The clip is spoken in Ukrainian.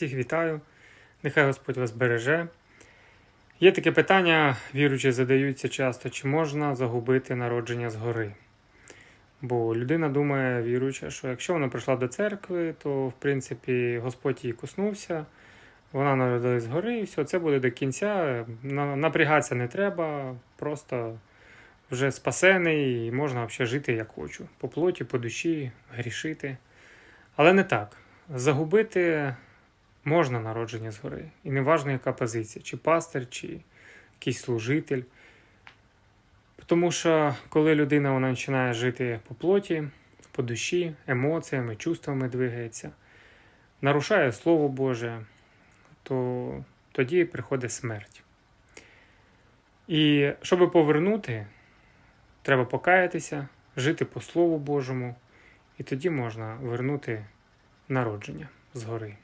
Всіх вітаю. Нехай Господь вас береже. Є таке питання, віруючі задаються часто, чи можна загубити народження згори? Бо людина думає, віруюча, що якщо вона прийшла до церкви, то в принципі Господь її коснувся, вона народилась згори, і все, це буде до кінця. Напрягатися не треба, просто вже спасений і можна взагалі жити як хочу. По плоті, по душі, грішити. Але не так. Загубити можна народження згори. І не важливо, яка позиція, чи пастир, чи якийсь служитель. Тому що коли людина вона починає жити по плоті, по душі, емоціями, чувствами двигається, нарушає Слово Боже, то тоді приходить смерть. І щоб повернути, треба покаятися, жити по Слову Божому, і тоді можна вернути народження згори.